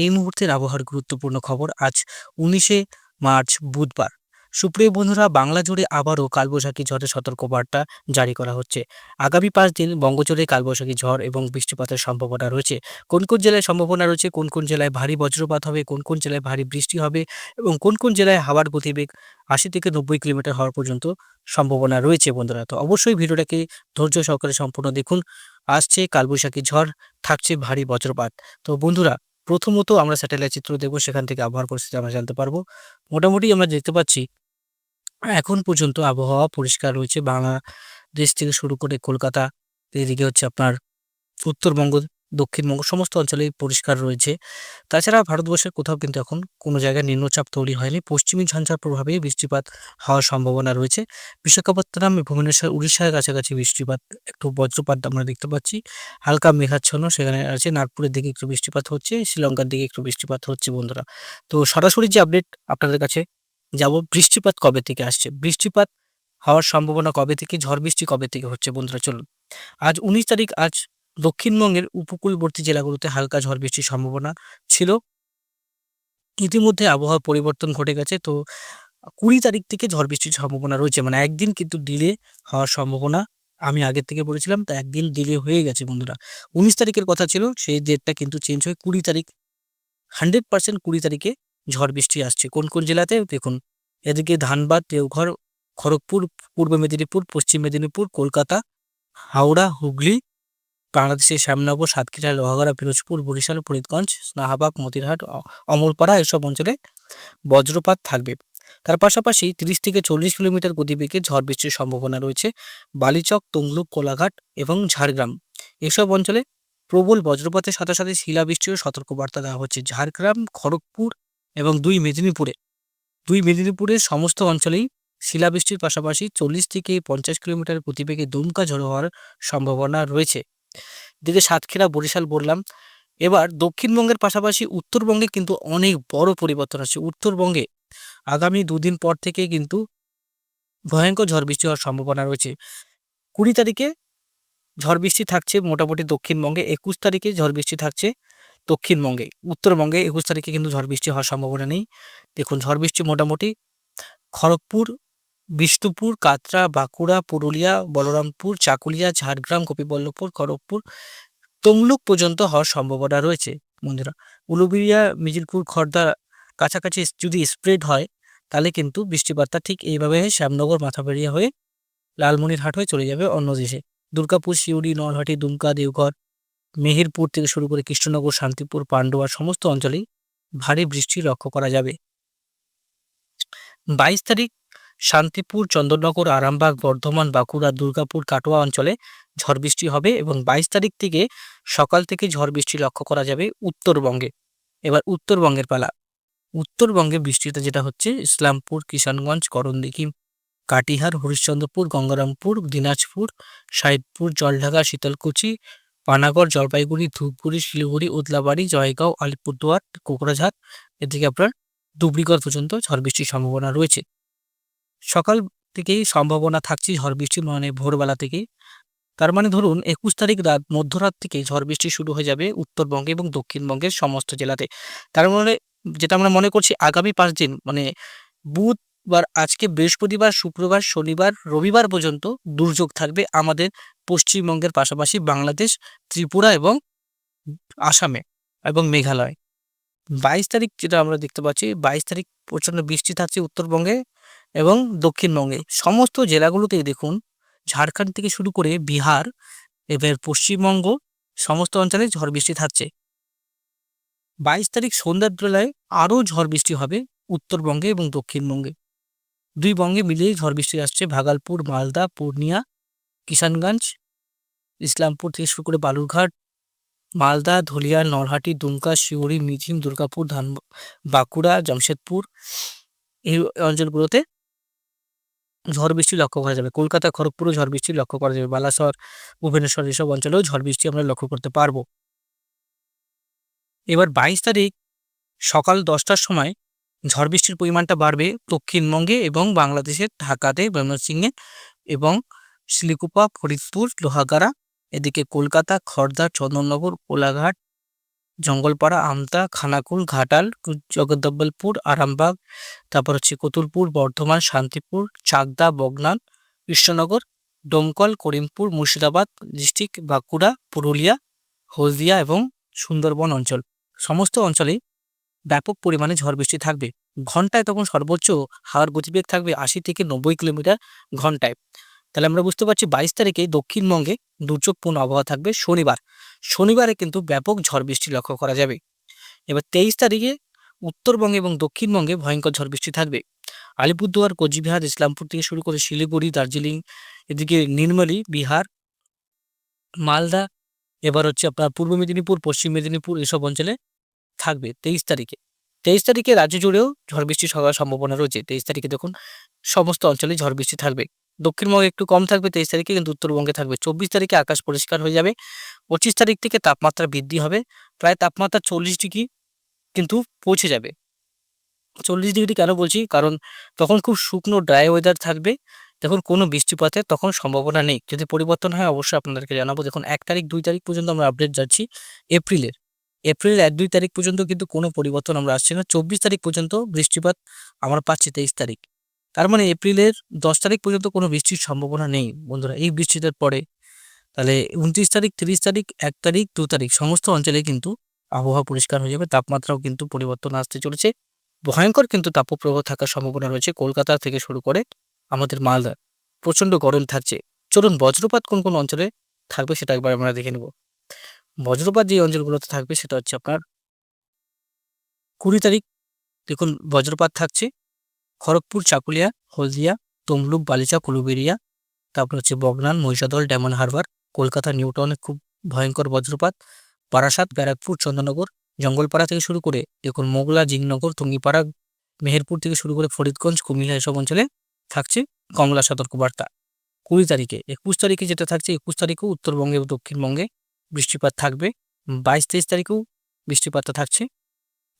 এই মুহূর্তের আবহাওয়ার গুরুত্বপূর্ণ খবর আজ উনিশে মার্চ বুধবার। সুপ্রিয় বন্ধুরা, বাংলা জুড়ে আবারও কালবৈশাখী ঝড়ের সতর্কবার্তা জারি করা হচ্ছে। আগামী পাঁচ দিন বঙ্গজুড়ে কালবৈশাখী ঝড় এবং বৃষ্টিপাতের সম্ভাবনা রয়েছে। কোন কোন জেলায় সম্ভাবনা রয়েছে, কোন কোন জেলায় ভারী বজ্রপাত হবে, কোন কোন জেলায় ভারী বৃষ্টি হবে এবং কোন কোন জেলায় হাওয়ার গতিবেগ আশি থেকে নব্বই কিলোমিটার হওয়ার পর্যন্ত সম্ভাবনা রয়েছে বন্ধুরা। তো অবশ্যই ভিডিওটাকে ধৈর্য সহকারে সম্পূর্ণ দেখুন। আসছে কালবৈশাখী ঝড়, থাকছে ভারী বজ্রপাত। তো বন্ধুরা প্রথমত আমরা স্যাটেলাইট চিত্র দেখব, সেখান থেকে আবহাওয়ার পরিস্থিতি আমরা জানতে পারব। মোটামুটি আমরা দেখতে পাচ্ছি, এখন পর্যন্ত আবহাওয়া পরিষ্কার রয়েছে। বাংলাদেশ থেকে শুরু করে কলকাতা, এদিকে হচ্ছে আপনার উত্তরবঙ্গ দক্ষিণবঙ্গ সমস্ত অঞ্চলেই পরিষ্কার রয়েছে। তাছাড়া ভারতবর্ষের কোথাও কিন্তু এখন কোনো জায়গায় নিম্নচাপ তৈরি হয়নি। পশ্চিমী ঝঞ্ঝার প্রভাবে বৃষ্টিপাত হওয়ার সম্ভাবনা রয়েছে। বিশাখাপত্তনম, ভুবনেশ্বর, উড়িষ্যার কাছাকাছি বৃষ্টিপাত, একটু বজ্রপাত আমরা দেখতে পাচ্ছি। হালকা মেঘাচ্ছন্ন, সেখানে আছে নাগপুরের দিকে একটু বৃষ্টিপাত হচ্ছে, শ্রীলঙ্কার দিকে একটু বৃষ্টিপাত হচ্ছে বন্ধুরা। তো সরাসরি যে আপডেট আপনাদের কাছে যাব, বৃষ্টিপাত কবে থেকে আসছে? বৃষ্টিপাত হওয়ার সম্ভাবনা কবে থেকে? ঝড় বৃষ্টি কবে থেকে হচ্ছে বন্ধুরা? চলুন। আজ উনিশ তারিখ, আজ দক্ষিণবঙ্গের উপকূলবর্তী জেলাগুলোতে হালকা ঝড় বৃষ্টির সম্ভাবনা ছিল। ইতিমধ্যে আবহাওয়া পরিবর্তন ঘটে গেছে, তো কুড়ি তারিখ থেকে ঝড় বৃষ্টির সম্ভাবনা রয়েছে। মানে একদিন কিন্তু ডিলে হওয়ার সম্ভাবনা আমি আগের থেকে বলেছিলাম, তা একদিন ডিলে হয়ে গেছে বন্ধুরা। উনিশ তারিখের কথা ছিল, সেই ডেটটা কিন্তু চেঞ্জ হয়ে কুড়ি তারিখ হান্ড্রেড পার্সেন্ট কুড়ি তারিখে ঝড় বৃষ্টি আসছে। কোন কোন জেলাতে? দেখুন, এদিকে ধানবাদ, দেওঘর, খড়গপুর, পূর্ব মেদিনীপুর, পশ্চিম মেদিনীপুর, কলকাতা, হাওড়া, হুগলি বাংলাদেশের শ্যামনগর, সাতক্ষীরা, লোহাগড়া, পিরোজপুর, বরিশাল, ফরিদগঞ্জ, স্নাহাবাগ, মতিরহাট অমরপাড়া এসব অঞ্চলে বজ্রপাত থাকবে। তার পাশাপাশি তিরিশ থেকে চল্লিশ কিলোমিটার গতিবেগে ঝড় বৃষ্টির সম্ভাবনা রয়েছে। বালিচক, তমলুক, কোলাঘাট এবং ঝাড়গ্রাম এসব অঞ্চলে প্রবল বজ্রপাতের সাথে সাথে শিলাবৃষ্টিরও সতর্কবার্তা দেওয়া হচ্ছে। ঝাড়গ্রাম, খড়গপুর এবং দুই মেদিনীপুরে। দুই মেদিনীপুরের সমস্ত অঞ্চলেই শিলাবৃষ্টির পাশাপাশি চল্লিশ থেকে পঞ্চাশ কিলোমিটার গতিবেগে দুমকা ঝড়ো হওয়ার সম্ভাবনা রয়েছে। দিকে সাতক্ষীরা, বরিশাল বললাম। এবার দক্ষিণবঙ্গের পাশাপাশি উত্তরবঙ্গে কিন্তু অনেক বড় পরিবর্তন আছে উত্তরবঙ্গে আগামী দুদিন পর থেকে কিন্তু ভয়ঙ্কর ঝড় বৃষ্টি হওয়ার সম্ভাবনা রয়েছে। কুড়ি তারিখে ঝড় বৃষ্টি থাকছে মোটামুটি দক্ষিণবঙ্গে, একুশ তারিখে ঝড় বৃষ্টি থাকছে দক্ষিণবঙ্গে। উত্তরবঙ্গে একুশ তারিখে কিন্তু ঝড় বৃষ্টি হওয়ার সম্ভাবনা নেই। দেখুন, ঝড় বৃষ্টি মোটামুটি খড়গপুর বিষ্ণুপুর কাটরা বাঁকুড়া, পুরুলিয়া, বলরামপুর, চাকুলিয়া, ঝাড়গ্রাম, গোপীবল্লভপুর, খড়গপুর তমলুক পর্যন্ত হওয়ার সম্ভাবনা রয়েছে বন্ধুরা। উলুবেড়িয়া, মিজিলপুর খড়দা কাছাকাছি যদি স্প্রেড হয় তাহলে কিন্তু বৃষ্টিপাতটা ঠিক এইভাবে শ্যামনগর, মাথাবেড়িয়া হয়ে লালমনিরহাট হয়ে চলে যাবে অন্য দেশে। দুর্গাপুর শিউড়ি নলহাটি, দুমকা, দেওঘর, মেহেরপুর থেকে শুরু করে কৃষ্ণনগর, শান্তিপুর, পান্ডুয়া সমস্ত অঞ্চলেই ভারী বৃষ্টি লক্ষ্য করা যাবে। বাইশ তারিখ শান্তিপুর, চন্দননগর, আরামবাগ, বর্ধমান, বাঁকুড়া, দুর্গাপুর, কাটোয়া অঞ্চলে ঝড় বৃষ্টি হবে এবং বাইশ তারিখ থেকে সকাল থেকে ঝড় বৃষ্টি লক্ষ্য করা যাবে উত্তরবঙ্গে। এবার উত্তরবঙ্গের পালা। উত্তরবঙ্গে বৃষ্টিটা যেটা হচ্ছে ইসলামপুর, কিষানগঞ্জ, করণদিঘি, কাটিহার, হরিশ্চন্দ্রপুর, গঙ্গারামপুর, দিনাজপুর সাহেবপুর জলঢাকা, শীতলকুচি, পানাগড়, জলপাইগুড়ি, ধূপগুড়ি, শিলিগুড়ি, উদলাবাড়ি, জয়গাঁও, আলিপুরদুয়ার, কোকরাঝাড়। এদিকে আপনার ধুবড়িগড় পর্যন্ত ঝড় বৃষ্টির সম্ভাবনা রয়েছে। সকাল থেকেই সম্ভাবনা থাকছে ঝড় বৃষ্টি মানে ভোরবেলা থেকেই। তার মানে ধরুন একুশ তারিখ রাত, মধ্যরাত থেকে ঝড় বৃষ্টি শুরু হয়ে যাবে উত্তরবঙ্গে এবং দক্ষিণবঙ্গের সমস্ত জেলাতে। তার মানে যেটা আমরা মনে করছি আগামী পাঁচ দিন মানে বুধবার আজকে, বৃহস্পতিবার, শুক্রবার, শনিবার, রবিবার পর্যন্ত দুর্যোগ থাকবে আমাদের পশ্চিমবঙ্গের পাশাপাশি বাংলাদেশ, ত্রিপুরা এবং আসামে এবং মেঘালয়। বাইশ তারিখ যেটা আমরা দেখতে পাচ্ছি, বাইশ তারিখ প্রচণ্ড বৃষ্টি থাকছে উত্তরবঙ্গে। এবং দক্ষিণবঙ্গে সমস্ত জেলাগুলোতেই দেখুন, ঝাড়খণ্ড থেকে শুরু করে বিহার, এবার পশ্চিমবঙ্গ, সমস্ত অঞ্চলে ঝড় বৃষ্টি থাকছে। বাইশ তারিখ সন্ধ্যার বেলায় আরও ঝড় বৃষ্টি হবে উত্তরবঙ্গে এবং দক্ষিণবঙ্গে। দুই বঙ্গে মিলিয়ে ঝড় বৃষ্টি আসছে ভাগালপুর, মালদা, পূর্ণিয়া, কিষানগঞ্জ, ইসলামপুর থেকে শুরু করে বালুরঘাট, মালদা, ধুলিয়া নরহাটি দুমকা শিউড়ি মিথিম দুর্গাপুর ধান বাঁকুড়া, জামশেদপুর এই অঞ্চলগুলোতে ঝড় বৃষ্টি লক্ষ্য করা যাবে। কলকাতা, খড়গপুরও ঝড় বৃষ্টি লক্ষ্য করা যাবে। বালাসর, ভুবনেশ্বর এসব অঞ্চলেও ঝড় বৃষ্টি আমরা লক্ষ্য করতে পারব। এবার বাইশ তারিখ সকাল দশটার সময় ঝড় বৃষ্টির পরিমাণটা বাড়বে দক্ষিণবঙ্গে এবং বাংলাদেশের ঢাকাতে ময়মনসিংহে এবং শিলিগুপা ফরিদপুর, লোহাগাড়া, এদিকে কলকাতা, খড়দা, চন্দননগর, কোলাঘাট জঙ্গলপাড়া, আমতা, খানাকুল, ঘাটাল জগদ্দব্বলপুর আরামবাগ, তারপর হচ্ছে কতুলপুর, বর্ধমান, শান্তিপুর, চাকদা, বগনান, কৃষ্ণনগর ডোমকল করিমপুর, মুর্শিদাবাদ, ডিস্ট্রিক্ট বাঁকুড়া, পুরুলিয়া, হলদিয়া এবং সুন্দরবন অঞ্চল। সমস্ত অঞ্চলেই ব্যাপক পরিমাণে ঝড় বৃষ্টি থাকবে। ঘন্টায় তখন সর্বোচ্চ হাওয়ার গতিবেগ থাকবে আশি থেকে নব্বই কিলোমিটার ঘন্টায়। তাহলে আমরা বুঝতে পারছি বাইশ তারিখে দক্ষিণবঙ্গে দুর্যোগপূর্ণ আবহাওয়া থাকবে শনিবার। শনিবারে কিন্তু ব্যাপক ঝড় বৃষ্টি লক্ষ্য করা যাবে। এবার তেইশ তারিখে উত্তরবঙ্গে এবং দক্ষিণবঙ্গে ভয়ঙ্কর ঝড় বৃষ্টি থাকবে। আলিপুরদুয়ার, কোচবিহার, ইসলামপুর থেকে শুরু করে শিলিগুড়ি, দার্জিলিং, এদিকে নির্মলি, বিহার, মালদা, এবার হচ্ছে আপনার পূর্ব মেদিনীপুর, পশ্চিম মেদিনীপুর এসব অঞ্চলে থাকবে তেইশ তারিখে। তেইশ তারিখে রাজ্য জুড়েও ঝড় বৃষ্টি হওয়ার সম্ভাবনা রয়েছে। তেইশ তারিখে দেখুন, সমস্ত অঞ্চলে ঝড় বৃষ্টি থাকবে। দক্ষিণবঙ্গে একটু কম থাকবে, তেইশ তারিখে কিন্তু উত্তরবঙ্গে থাকবে। চব্বিশ তারিখে আকাশ পরিষ্কার হয়ে যাবে। পঁচিশ তারিখ থেকে তাপমাত্রা বৃদ্ধি হবে। প্রায় তাপমাত্রা চল্লিশ ডিগ্রি কিন্তু পৌঁছে যাবে। চল্লিশ ডিগ্রি কেন বলছি? কারণ তখন খুব শুকনো ড্রাই ওয়েদার থাকবে। দেখুন, কোনো বৃষ্টিপাতের তখন সম্ভাবনা নেই। যদি পরিবর্তন হয়, অবশ্যই আপনাদেরকে জানাব। দেখুন, এক তারিখ, দুই তারিখ পর্যন্ত আমরা আপডেট যাচ্ছি এপ্রিলের। এপ্রিল এক, দুই তারিখ পর্যন্ত কিন্তু কোনো পরিবর্তন আমরা আসছি না। চব্বিশ তারিখ পর্যন্ত বৃষ্টিপাত আমরা পাচ্ছি, তেইশ তারিখ। তার মানে এপ্রিলের দশ তারিখ পর্যন্ত কোনো বৃষ্টির সম্ভাবনা নেই, বন্ধুরা। এই বৃষ্টিটার পরে তাহলে উনত্রিশ তারিখ, তিরিশ তারিখ, এক তারিখ, দু তারিখ, সমস্ত অঞ্চলে কিন্তু আবহাওয়া পরিষ্কার হয়ে যাবে। তাপমাত্রাও কিন্তু পরিবর্তন আসতে চলেছে। ভয়ঙ্কর কিন্তু তাপপ্রবাহ থাকার সম্ভাবনা রয়েছে কলকাতা থেকে শুরু করে আমাদের মালদা। প্রচণ্ড গরম থাকছে। চলুন, বজ্রপাত কোন কোন অঞ্চলে থাকবে সেটা একবার আমরা দেখে নেব। বজ্রপাত যে অঞ্চলগুলোতে থাকবে সেটা হচ্ছে আপনার কুড়ি তারিখ। দেখুন, বজ্রপাত থাকছে। খড়গপুর, চাকুলিয়া, হলদিয়া, তমলুক, বালিচা, কুলুবেরিয়া, তারপর হচ্ছে বগনান, মহিষাদল, ডায়মন্ড হারবার, কলকাতা, নিউটাউনে খুব ভয়ঙ্কর বজ্রপাত বারাসাত ব্যারাকপুর, চন্দ্রনগর, জঙ্গলপাড়া থেকে শুরু করে দেখুন মোগলা, জিংনগর, টুঙ্গিপাড়া, মেহেরপুর থেকে শুরু করে ফরিদগঞ্জ, কুমিল্লা এসব অঞ্চলে থাকছে কমলা সতর্কবার্তা। কুড়ি তারিখে, একুশ তারিখে যেটা থাকছে, একুশ তারিখেও উত্তরবঙ্গে ও দক্ষিণবঙ্গে বৃষ্টিপাত থাকবে। বাইশ, তেইশ তারিখেও বৃষ্টিপাতটা থাকছে।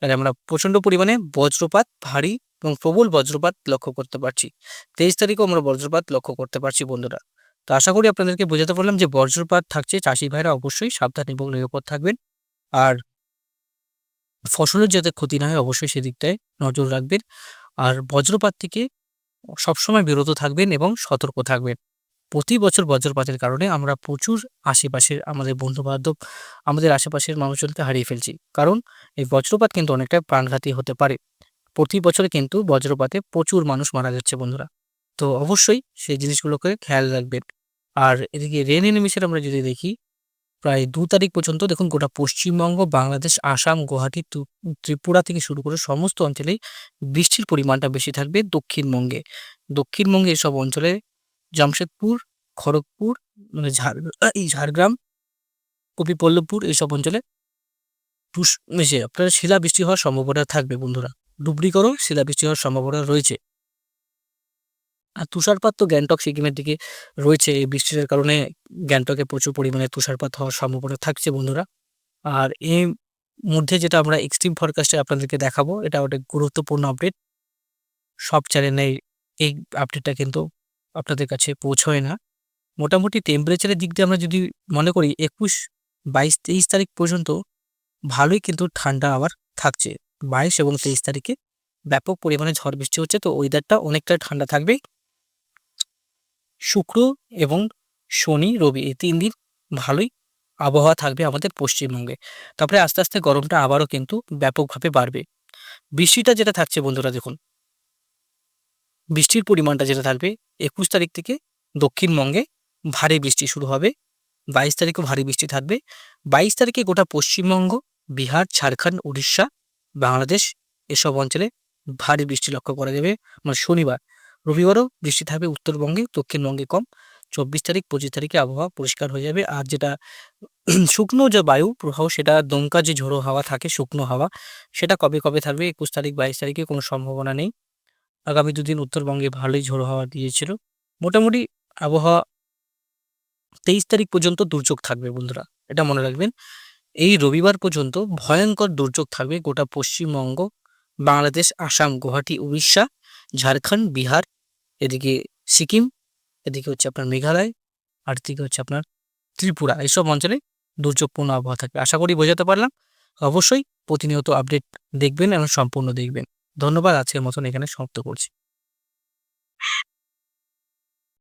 তাহলে আমরা প্রচণ্ড পরিমাণে বজ্রপাত, ভারী এবং প্রবল বজ্রপাত লক্ষ্য করতে পারছি। তেইশ তারিখেও আমরা বজ্রপাত লক্ষ্য করতে পারছি, বন্ধুরা। তো আশা করি আপনাদেরকে বোঝাতে পারলাম যে বজ্রপাত থাকছে, চাষি ভাইরা অবশ্যই সাবধান এবং নিরাপদ থাকবেন। আর ফসলের যাতে ক্ষতি না হয়, অবশ্যই সেদিকটায় নজর রাখবেন। আর বজ্রপাত থেকে সবসময় বিরত থাকবেন এবং সতর্ক থাকবেন। প্রতি বছর বজ্রপাতের কারণে আমরা প্রচুর আশেপাশের আমাদের বন্ধু বান্ধব আমাদের আশেপাশের মানুষজনকে হারিয়ে ফেলছি। কারণ এই বজ্রপাত কিন্তু অনেকটা প্রাণঘাতী হতে পারে। প্রতি বছরে কিন্তু বজ্রপাতে প্রচুর মানুষ মারা যাচ্ছে বন্ধুরা। তো অবশ্যই সেই জিনিসগুলোকে খেয়াল রাখবেন। আর এদিকে রেন এনিমিশন আমরা যদি দেখি, প্রায় দু তারিখ পর্যন্ত দেখুন গোটা পশ্চিমবঙ্গ, বাংলাদেশ, আসাম, গুয়াহাটি ত্রিপুরা থেকে শুরু করে সমস্ত অঞ্চলেই বৃষ্টির পরিমাণটা বেশি থাকবে দক্ষিণবঙ্গে। দক্ষিণবঙ্গে এসব অঞ্চলে জামশেদপুর, খড়গপুর মানে ঝাড় এই ঝাড়গ্রাম কপিপল্লবপুর এইসব অঞ্চলে এই যে আপনার শিলাবৃষ্টি হওয়ার সম্ভাবনা থাকবে বন্ধুরা। ডুবরিগড়ও শিলাবৃষ্টি হওয়ার সম্ভাবনা রয়েছে। আর তুষারপাত তো গ্যাংটক, সিকিমের দিকে রয়েছে। এই বৃষ্টির কারণে গ্যাংটকে প্রচুর পরিমাণে তুষারপাত হওয়ার সম্ভাবনা থাকছে বন্ধুরা। আর এর মধ্যে যেটা আমরা এক্সট্রিম ফরকাস্টে আপনাদেরকে দেখাবো, এটা অনেক গুরুত্বপূর্ণ আপডেট সব চ্যানেলে এই আপডেটটা কিন্তু আপনাদের কাছে পৌঁছয় না। মোটামুটি টেম্পারেচারের দিক দিয়ে আমরা যদি মনে করি একুশ, বাইশ, তেইশ তারিখ পর্যন্ত ভালোই কিন্তু ঠান্ডা আবার থাকছে। বাইশ এবং তেইশ তারিখে ব্যাপক পরিমাণে ঝড় বৃষ্টি হচ্ছে, তো ওয়েদারটা অনেকটা ঠান্ডা থাকবে। শুক্র এবং শনি, রবি এই তিন দিন ভালোই আবহাওয়া থাকবে আমাদের পশ্চিমবঙ্গে। তারপরে আস্তে আস্তে গরমটা আবারও কিন্তু ব্যাপকভাবে বাড়বে। বৃষ্টিটা যেটা থাকছে বন্ধুরা দেখুন বৃষ্টির পরিমাণটা যেটা থাকবে, একুশ তারিখ থেকে দক্ষিণবঙ্গে ভারী বৃষ্টি শুরু হবে। বাইশ তারিখও ভারী বৃষ্টি থাকবে। বাইশ তারিখে গোটা পশ্চিমবঙ্গ, বিহার, ঝাড়খণ্ড, উড়িষ্যা, বাংলাদেশ এসব অঞ্চলে ভারী বৃষ্টি লক্ষ্য করা যাবে। মানে শনিবার, রবিবারও বৃষ্টি থাকবে উত্তরবঙ্গে, দক্ষিণবঙ্গে কম। চব্বিশ তারিখ, পঁচিশ তারিখে আবহাওয়া পরিষ্কার হয়ে যাবে। আর যেটা শুকনো যে বায়ু প্রবাহ, সেটা দমকা যে ঝোড়ো হাওয়া থাকে, শুকনো হাওয়া, সেটা কবে কবে থাকবে, একুশ তারিখ, বাইশ তারিখে কোনো সম্ভাবনা নেই। আগামী দুদিন উত্তরবঙ্গে ভালোই ঝোড়ো হাওয়া দিয়েছিল। মোটামুটি আবহাওয়া তেইশ তারিখ পর্যন্ত দুর্যোগ থাকবে বন্ধুরা, এটা মনে রাখবেন। এই রবিবার পর্যন্ত ভয়ঙ্কর দুর্যোগ থাকবে গোটা পশ্চিমবঙ্গ, বাংলাদেশ, আসাম, গুয়াহাটি, উড়িষ্যা, ঝাড়খণ্ড, বিহার, এদিকে সিকিম, এদিকে হচ্ছে আপনার মেঘালয়, আর এদিকে হচ্ছে আপনার ত্রিপুরা এইসব অঞ্চলে দুর্যোগপূর্ণ আবহাওয়া থাকবে। আশা করি বোঝাতে পারলাম। অবশ্যই প্রতিনিয়ত আপডেট দেখবেন এবং সম্পূর্ণ দেখবেন। ধন্যবাদ আজকের মতন এখানে সমাপ্ত করছি।